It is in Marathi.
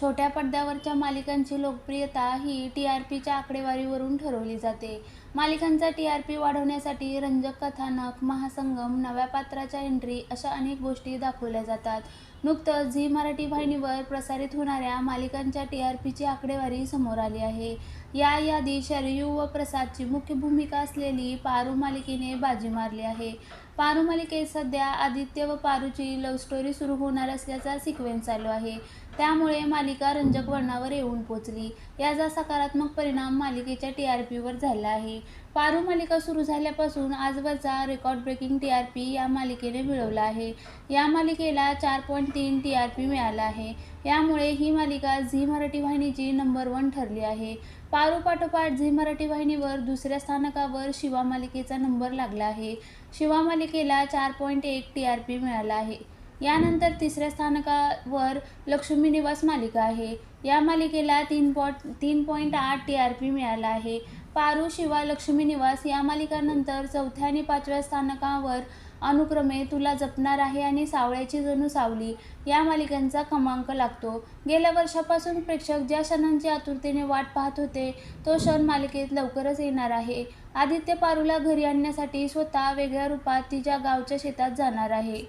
छोट्या पडद्यावरच्या मालिकांची लोकप्रियता ही टी आर पीच्या आकडेवारीवरून ठरवली जाते. मालिकांचा टी आर पी वाढवण्यासाठी रंजक कथानक महासंगम नव्या पात्राच्या एंट्री अशा अनेक गोष्टी दाखवल्या जातात. नुकतंच झी मराठी वाहिनीवर प्रसारित होणाऱ्या मालिकांच्या टी आर पीची आकडेवारी समोर आली आहे. या यादीत शरयू व प्रसादची मुख्य भूमिका असलेली पारू मालिकेने बाजी मारली आहे. पारू मालिकेत सध्या आदित्य व पारूची लव्ह स्टोरी सुरू होणार असल्याचा सिक्वेन्स चालू आहे. त्यामुळे मालिका मालिका रंजक वर्णावर येऊन पोचली. याचा सकारात्मक परिणाम मालिकेच्या टी आर पीवर झाला आहे. पारू मालिका सुरू झाल्यापासून आजवरचा record breaking T R P या मालिकेने मिळवला आहे. या मालिकेला चार पॉईंट तीन टी आर पी मिळाला आहे. यामुळे ही मालिका झी मराठी वाहिनीची नंबर वन ठरली आहे. पारू पाठोपाठ झी मराठी वाहिनीवर दुसऱ्या स्थानकावर शिवा मालिकेचा नंबर लागला आहे. शिवा मालिकेला चार पॉईंट एक टी आर पी मिळाला आहे. यानंतर तिसऱ्या स्थानकावर लक्ष्मी निवास मालिका आहे. या मालिकेला तीन पॉट तीन पॉईंट आठ टी आर पी मिळाला आहे. पारू शिवा लक्ष्मी निवास या मालिकानंतर चौथ्या आणि पाचव्या स्थानकावर अनुक्रमे तुला जपणार आहे आणि सावळ्याची जणू सावली. या मालिकांचा क्रमांक लागतो. गेल्या वर्षापासून प्रेक्षक ज्या क्षणांची आतुरतेने वाट पाहत होते तो क्षण मालिकेत लवकरच येणार आहे. आदित्य पारूला घरी आणण्यासाठी स्वतः वेगळ्या रूपात तिच्या गावच्या शेतात जाणार आहे.